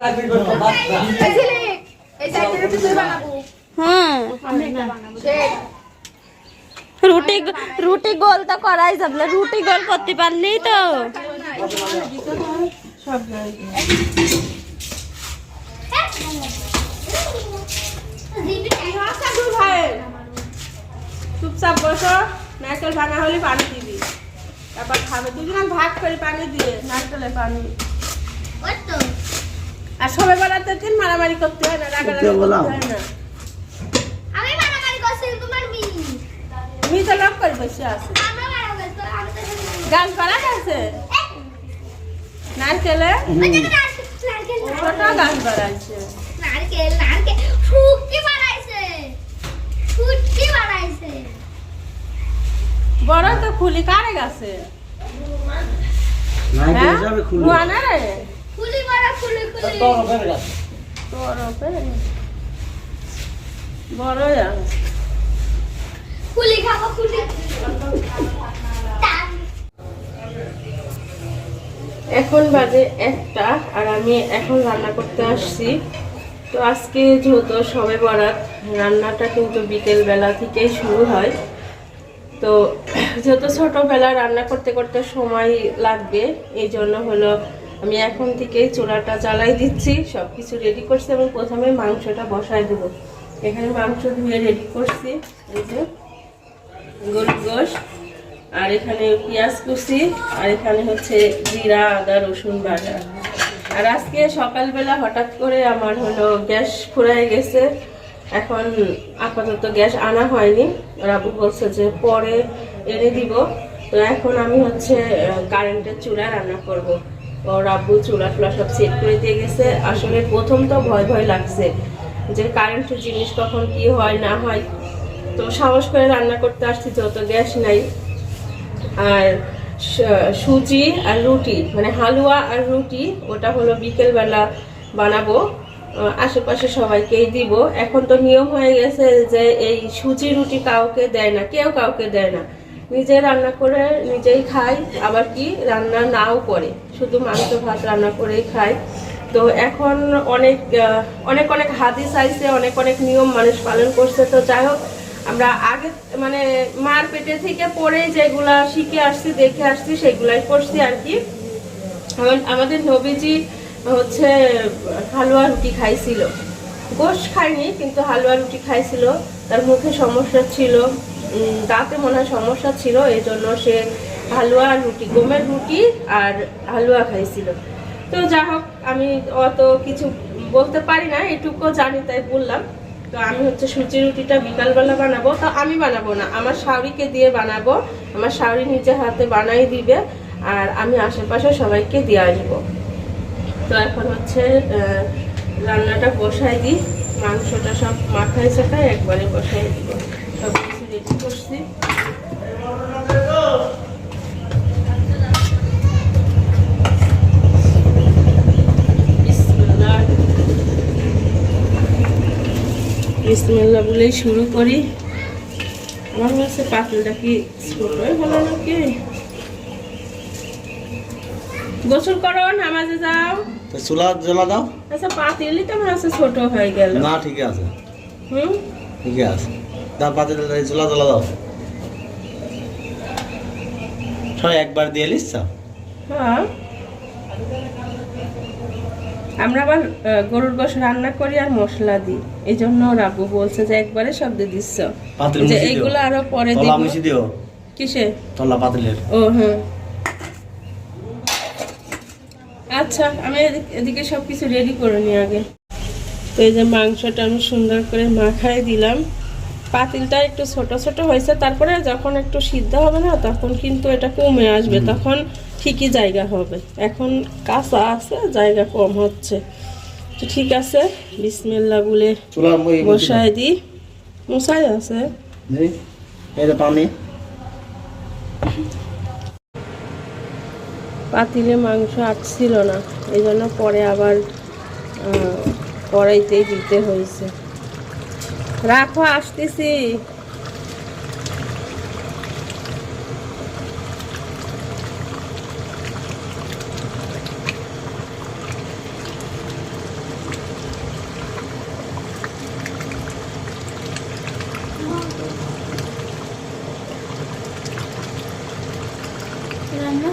রুটি রুটি রুটি গোল তো করাই যাবে রুটি গোল করতে পারলেই তো। চুপচাপ বসো নারকেল ভাঙা হলে পানি দিবি। তারপর খাবে। দুজন ভাগ করে পানি দিয়ে নারকেলে পানি। আর সবাই বেলাতে দিন মারামারি করতে হয় না রাগারাগি করতে হয় না। আমি মারামারি করছি তোমার মি মিজে লক করে বসে আছে। তো গান করা গেছে নারকেলে? নারকেল ছোট গান করাইছে। নারকেল নারকেল শুটকি বানাইছে বড় তো খুলি কারে গেছে? হ্যাঁ না রে? বড় খাব এখন বাজে একটা আর আমি এখন রান্না করতে আসছি। তো আজকে যেহেতু সবে বরাত রান্নাটা কিন্তু বিকেল বেলা থেকেই শুরু হয়। তো যেহেতু ছোটোবেলা রান্না করতে করতে সময় লাগবে এই জন্য হলো আমি এখন থেকেই চুলাটা জ্বালাই দিচ্ছি সব কিছু রেডি করছি এবং প্রথমে মাংসটা বসায় দেবো। এখানে মাংস ধুয়ে রেডি করছি, এই যে গরুর গোশ আর এখানে পেঁয়াজ কুচি, আর এখানে হচ্ছে জিরা, আদা, রসুন বাটা। আর আজকে সকালবেলা হঠাৎ করে আমার হলো গ্যাস ফুরাই গেছে। এখন আপাতত গ্যাস আনা হয়নি। রাবু বলছে যে পরে এনে দিব। তো এখন আমি হচ্ছে কারেন্টের চুলা রান্না করব। ও রাব্বু চুলা টুলা সব সেট করে দিয়ে গেছে। আসলে প্রথম তো ভয় ভয় লাগছে যে কারেন্টের জিনিস কখন কি হয়, না হয়। তো সাহস করে রান্না করতে আসছি, যত গ্যাস নাই। আর সুজি আর রুটি মানে হালুয়া আর রুটি, ওটা হলো বিকেলবেলা বানাবো। আশেপাশে সবাইকেই দিব। এখন তো নিয়ম হয়ে গেছে যে এই সুজি রুটি কাউকে দেয় না, কেউ কাউকে দেয় না। নিজে রান্না করে নিজেই খাই, আবার কি রান্না নাও করে। শুধু মাংস, ভাত রান্না করেই খাই। তো এখন অনেক অনেক অনেক হাদিস আইছে, অনেক অনেক নিয়ম মানুষ পালন করছে। তো যাই হোক, আমরা আগে মানে মার পেটে থেকে পড়ে যেগুলা শিখে আসছি, দেখে আসছি, সেগুলাই করছি আর কি। আমাদের নবীজি হচ্ছে হালুয়া রুটি খাইছিল। গোশ খায়নি কিন্তু হালুয়া রুটি খাইছিল। তার মুখে সমস্যা ছিল দাঁতে মনে হয় সমস্যা ছিল এই জন্য সে হালুয়া রুটি, গমের রুটি আর হালুয়া খাইছিল। তো যা হোক, আমি অত কিছু বলতে পারি না, এটুকু জানি তাই বললাম। তো আমি হচ্ছে সুজি রুটিটা বিকালবেলা বানাবো। তো আমি বানাবো না, আমার শাওরিকে দিয়ে বানাবো। আমার শাওরি নিজে হাতে বানাই দিবে, আর আমি আশেপাশে সবাইকে দিয়ে আসব। তো এখন হচ্ছে রান্নাটা বসাই দিই, মাংসটা সব মাথায় চাটায় একবারে বসাই দিব। সব কিছু রেডি করছি। বিসমিল্লাহ। বলেই শুরু করি। আমার কাছে পাতিলটা কি ছোটই হলো নাকি? গোসল করো, নামাজে যাও। তো চুলা জ্বলা দাও। আচ্ছা পাতিলই তো আমার কাছে ছোট হয়ে গেল। না ঠিক আছে। হুম? ঠিক আছে। দাও পাতে চুলা জ্বলা দাও। সবাই একবার দিয়ে লিস হ্যাঁ। আমরা আবার গরুর গোশ রান্না করি আর মশলা দিই। এই জন্য রাবু বলছে যে একবারে সব দিয়ে দিচ্ছ যে এইগুলো আরও পরে দিও। কিসে? তলা পাতিলের। ও হ্যাঁ আচ্ছা আমি এদিক- সব কিছু রেডি করে নিই আগে। তো এই যে মাংসটা আমি সুন্দর করে মাখায় দিলাম। পাতিলটা একটু ছোট ছোট হয়েছে তারপরে যখন একটু সিদ্ধ হবে না তখন কিন্তু এটা কমে আসবে তখন ঠিকই জায়গা হবে। এখন কাঁচা আছে জায়গা কম হচ্ছে। তো ঠিক আছে বিসমিল্লা বলে বসায় দিই। মশাই আছে। পানি। পাতিলে মাংস আসছিল না। এই জন্য পরে আবার কড়াইতেই দিতে হয়েছে। রাখো আসতেছি। রান্না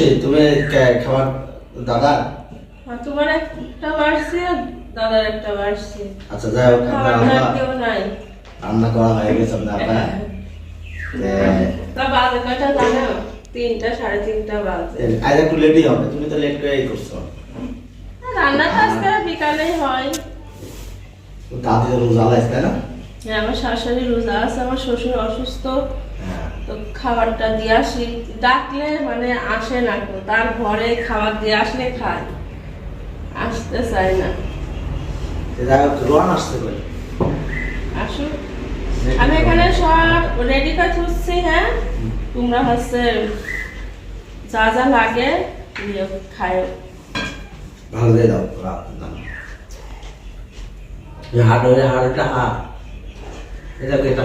খুশি তুমি খাবার দাদা? তোমার একটা বাড়ছে দাদার একটা বাড়ছে। আচ্ছা যাই হোক আপনার কেউ নাই। রান্না করা হয়ে গেছে আপনার আপনার তা বাজে কয়টা জানো? তিনটা সাড়ে তিনটা বাজে। আজ একটু লেটই হবে তুমি তো লেট করেই করছ। রান্না তো আজকে বিকালেই হয়। দাদি রোজা না? হ্যাঁ, আমার শাশুড়ি রোজা আছে আমার শ্বশুর অসুস্থ। হ্যাঁ তো খাবারটা দিয়ে আসি। ডাকলে মানে আসে না কেউ। তার ঘরে খাবার দিয়ে আসলে খায়। আসতে চায় না। আসুক। আমি এখানে সব রেডি করে খুঁজছি হ্যাঁ? তোমরা হচ্ছে যা যা লাগে নিয়ে খায়। ভালো দিয়ে দাও হাট হয়ে হাট এটা এটা এটা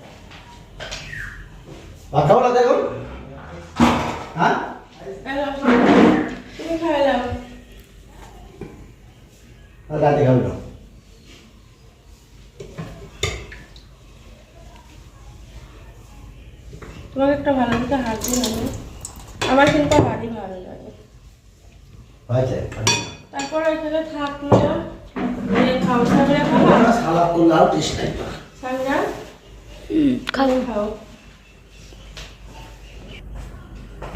না হ্যাঁ? রাতে খাবে না। তোমাকে একটা ভালো দিকে হাত আমি আমার কিন্তু হাড়ি ভালো লাগে। তারপর এখানে থাকল খাও সামনে খাওয়া সালাদ করলে আরও টেস্ট সামনে খাও খাও।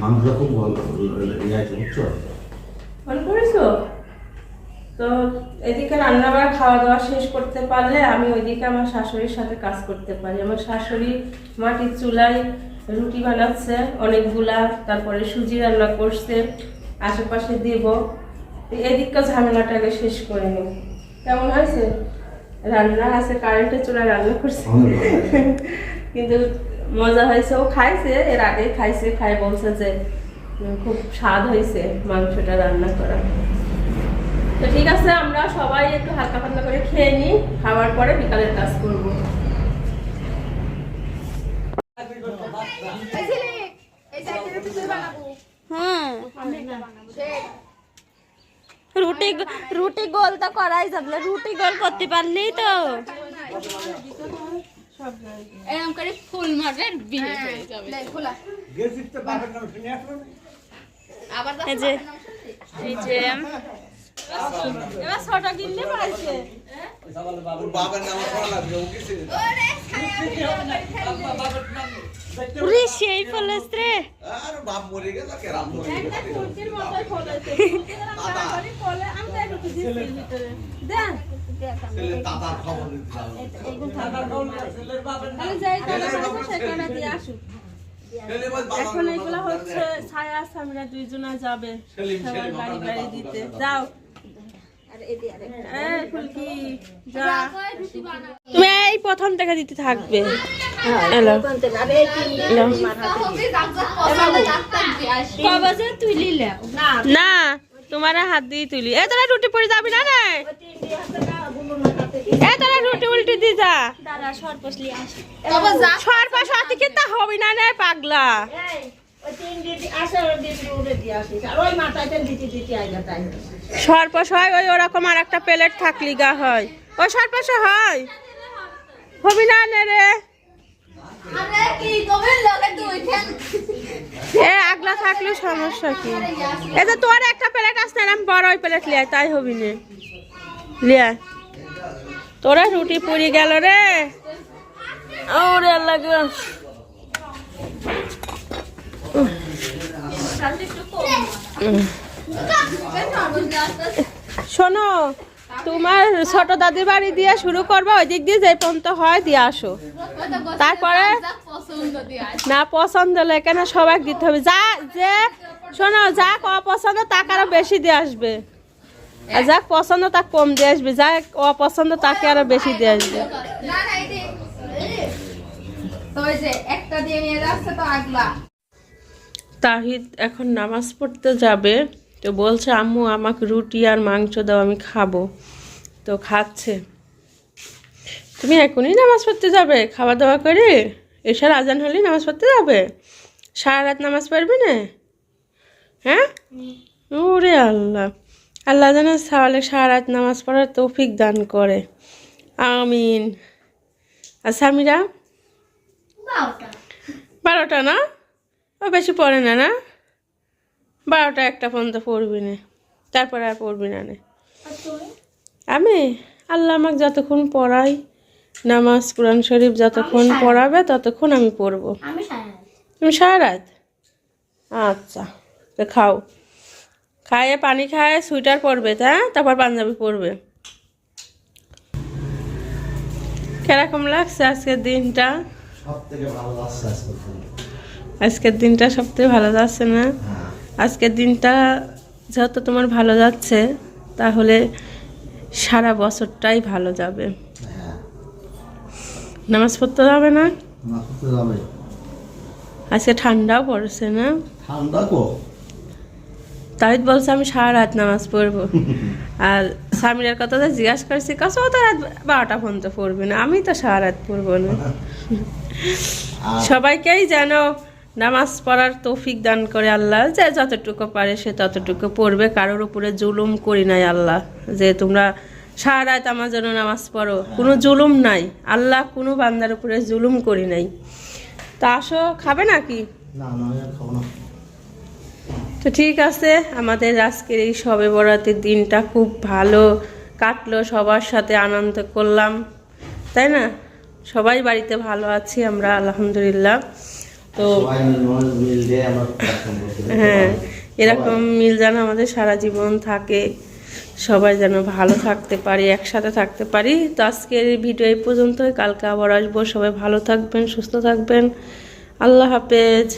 মাংসটা খুব ভালো ইয়ে বুঝছ মনে করেছ? তো এদিকে রান্নাবাড়া খাওয়া দাওয়া শেষ করতে পারলে আমি ওইদিকে আমার শাশুড়ির সাথে কাজ করতে পারি। আমার শাশুড়ি মাটির চুলায় রুটি বানাচ্ছে অনেকগুলা তারপরে সুজি রান্না করছে আশেপাশে দিব। এদিককার ঝামেলাটাকে শেষ করে নিই কেমন হয়েছে? রান্না আছে কারেন্টের চুলায় রান্না করছে। ভালো। কিন্তু মজা হয়েছে। ও খাইছে, এর আগে খাইছে, খাই বলছে যে খুব স্বাদ হয়েছে মাংসটা রান্না করা। তো ঠিক আছে, আমরা সবাই একটু হালকা পাতলা করে খেয়ে নিই, খাওয়ার পরে বিকালের কাজ করব। রুটি রুটি গোল তো করাই যাবে রুটি গোল করতে পারলেই তো। এরকম করে ফুল মারবে বিয়ে হয়ে যাবে। আবার এই যে। এই যে। এবার ছোট কিনলে পাইছে। উরে সেই ফলেস রে। এখন এগুলো হচ্ছে ছায়া দুইজনা যাবে। সবার বাড়ি বাড়ি দিতে। যাও। এই ফুলকি যা। তুমি এই প্রথম থেকে দিতে থাকবে। এলো। এলো। না। তোমার হাত দিয়ে তুলি। এ তোরা রুটি পড়ে যাবি না রে? এ তোরা রুটি উল্টি দি যা। দাদা সর পছলি আসে। ছয় পাঁচ হাতে হবে না রে পাগলা। সর্পস হয় ওই ওরকম আর একটা প্লেট থাকলি গা হয়। ওই সর্পস হয়। হবি না নে রে আরে কি কবে লগে দুই ঠ্যাং আগলা থাকলে সমস্যা কি? তোর একটা প্লেট বড় ওই প্লেট তাই হবি তোরা রুটি গেল রে। শোনো, তোমার ছোট দাদির বাড়ি দিয়ে শুরু করবে ওই দিক দিয়ে যে পর্যন্ত হয় দিয়ে আসো। তারপরে? না পছন্দ হলে কেন সবাই দিতে হবে? যা যে শোনো যা অপছন্দ তাকে আরও বেশি দিয়ে আসবে। আর যাক পছন্দ তাকে কম দিয়ে আসবে যা অপছন্দ তাকে আরও বেশি দিয়ে আসবে। যে তো যে তো তাহিদ এখন নামাজ পড়তে যাবে তো বলছে আম্মু আমাকে রুটি আর মাংস দাও আমি খাব। তো খাচ্ছে। তুমি এখনই নামাজ পড়তে যাবে খাওয়া দাওয়া করে এসার আজান হলেই নামাজ পড়তে যাবে। সারা রাত নামাজ পড়বি না? হ্যাঁ? ওরে আল্লাহ। আল্লাহ যেন তাহলে সারা রাত নামাজ পড়ার তৌফিক দান করে। আমিন। আর স্বামীরা বারোটা। না? ও বেশি পড়ে না না? বারোটা একটা পর্যন্ত পড়বি না। তারপরে আর পড়বি না নে। আমি? আল্লাহ আমাকে যতক্ষণ পড়াই নামাজ কোরআন শরীফ যতক্ষণ পড়াবে ততক্ষণ আমি পড়ব। তুমি সারা রাত? আচ্ছা তো খাও। খায়ে পানি খায় সুইটার পরবে তা? তারপর পাঞ্জাবি পরবে। কেরকম লাগছে আজকের দিনটা? সব থেকে ভালো লাগছে আজকে দিনটা। আজকের দিনটা সবথেকে ভালো যাচ্ছে না? হ্যাঁ। আজকের দিনটা যেহেতু তোমার ভালো যাচ্ছে তাহলে সারা বছরটাই ভালো যাবে। হ্যাঁ। নামাজ পড়তে যাবে না? যাবে। আজকে ঠান্ডাও পড়েছে না? ঠান্ডা কো? তাই বলছে আমি সারা রাত নামাজ পড়ব। আর স্বামীর কথা তো জিজ্ঞাসা করছি কাছে ও তো রাত বারোটা পর্যন্ত পড়বে না? আমি তো সারা রাত পড়ব না। সবাইকেই যেন নামাজ পড়ার তৌফিক দান করে আল্লাহ যে যতটুকু পারে সে ততটুকু পড়বে। কারোর উপরে জুলুম করি নাই আল্লাহ যে তোমরা সারা রাত আমার জন্য নামাজ পড়ো। কোনো জুলুম নাই। আল্লাহ কোনো বান্দার উপরে জুলুম করি নাই। তা আসো খাবে নাকি? তো ঠিক আছে আমাদের আজকের এই সবে বরাতের দিনটা খুব ভালো কাটলো। সবার সাথে আনন্দ করলাম। তাই না? সবাই বাড়িতে ভালো আছি আমরা আলহামদুলিল্লাহ। তো। হ্যাঁ এরকম মিল যেন আমাদের সারা জীবন থাকে। সবাই যেন ভালো থাকতে পারি, একসাথে থাকতে পারি। তো আজকের ভিডিও এই পর্যন্তই। কালকে আবার আসব। সবাই ভালো থাকবেন, সুস্থ থাকবেন। আল্লাহ হাফেজ।